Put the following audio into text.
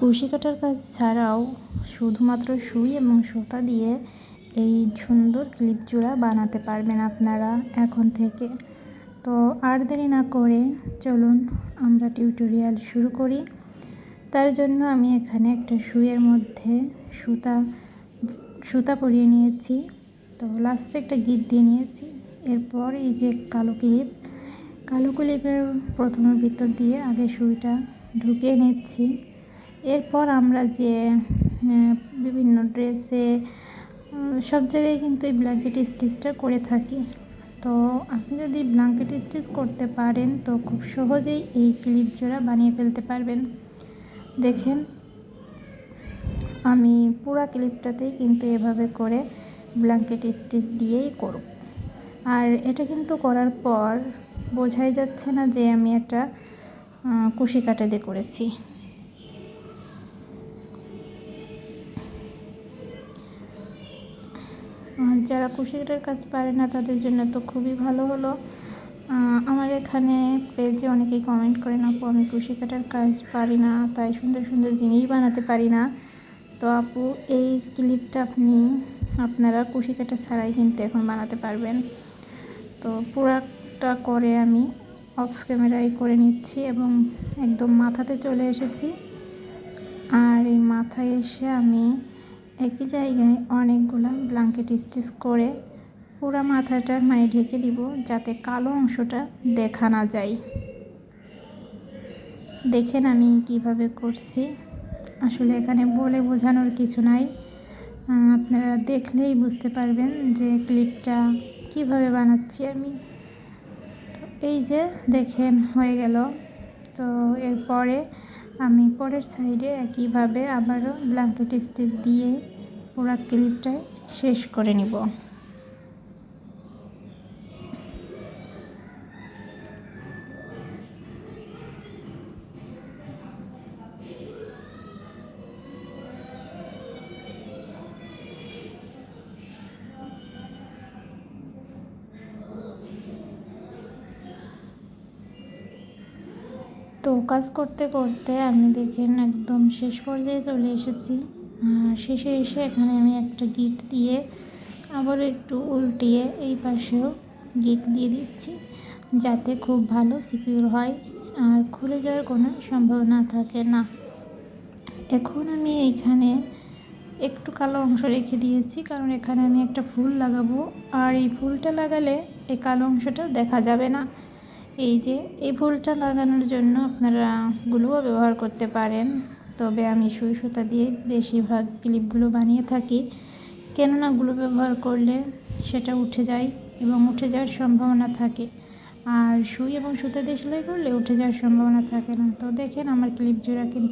কুশি কাটার কাজ ছাড়াও শুধুমাত্র সুই এবং সুতা দিয়ে এই সুন্দর ক্লিপ জোড়া বানাতে পারবেন আপনারা এখন থেকে। তো আর দেরি না করে চলুন আমরা টিউটোরিয়াল শুরু করি। তার জন্য আমি এখানে একটা সুইয়ের মধ্যে সুতা সুতা পরিয়ে নিয়েছি। তো লাস্টে একটা গিট দিয়ে নিয়েছি। এরপর এই যে কালো ক্লিপ, কালো ক্লিপের প্রথমের ভিতর দিয়ে আগে সুইটা ঢুকিয়ে নিচ্ছি। এরপর আমরা যে বিভিন্ন ড্রেসে সব জায়গায় কিন্তু এই ব্ল্যাঙ্কেট স্টিচটা করে থাকি। তো আপনি যদি ব্ল্যাঙ্কেট স্টিচ করতে পারেন, তো খুব সহজেই এই ক্লিপ জোড়া বানিয়ে ফেলতে পারবেন। দেখেন, আমি পুরা ক্লিপটাতেই কিন্তু এভাবে করে ব্ল্যাঙ্কেট স্টিচ দিয়েই করব। আর এটা কিন্তু করার পর বোঝাই যাচ্ছে না যে আমি একটা কুশি কাটা দিয়ে করেছি। আর যারা কুশিকাটার কাজ পারে না, তাদের জন্য তো খুবই ভালো হলো। আমার এখানে পেজে অনেকেই কমেন্ট করেন আপু, আমি কুশি কাটার কাজ পারি না, তাই সুন্দর সুন্দর জিনিস বানাতে পারি না। তো আপু, এই ক্লিপটা আপনি, আপনারা কুশি কাটা ছাড়াই কিন্তু এখন বানাতে পারবেন। তো পুরাটা করে আমি অফ ক্যামেরায় করে নিচ্ছি এবং একদম মাথাতে চলে এসেছি। আর এই মাথায় এসে আমি একই জায়গায় অনেকগুলো ব্ল্যাঙ্কেট স্টিচ করে পুরো মাথাটা মানে ঢেকে দিব যাতে কালো অংশটা দেখা না যায়। দেখেন আমি কীভাবে করছি। আসলে এখানে বলে বোঝানোর কিছু নাই। আপনারা দেখলেই বুঝতে পারবেন যে ক্লিপটা কীভাবে বানাচ্ছি আমি। এই যে দেখেন হয়ে গেল। তো এরপরে আমি পরের সাইডে একইভাবে আবারও ব্ল্যাঙ্কেট স্টিচ দিয়ে পুরা ক্লিপটাই শেষ করে নিব। তো কাজ করতে করতে আমি দেখেন একদম শেষ পর্যায়ে চলে এসেছি। আর শেষে এসে এখানে আমি একটা গিট দিয়ে আবারও একটু উল্টিয়ে এই পাশেও গিট দিয়ে দিচ্ছি যাতে খুব ভালো সিকিউর হয় আর খুলে যাওয়ার কোনো সম্ভাবনা থাকে না। এখন আমি এইখানে একটু কালো অংশ রেখে দিয়েছি কারণ এখানে আমি একটা ফুল লাগাবো। আর এই ফুলটা লাগালে এই কালো অংশটা দেখা যাবে না। এই যে, এই ফুলটা লাগানোর জন্য আপনারা গ্লুও ব্যবহার করতে পারেন। তবে আমি সুই সুতা দিয়ে বেশিরভাগ ক্লিপগুলো বানিয়ে থাকি। কেননা গ্লু ব্যবহার করলে সেটা উঠে যায় এবং উঠে যাওয়ার সম্ভাবনা থাকে। আর সুই এবং সুতা দিয়ে সেলাই করলে উঠে যাওয়ার সম্ভাবনা থাকে না। তো দেখেন আমার ক্লিপ জোড়া কিন্তু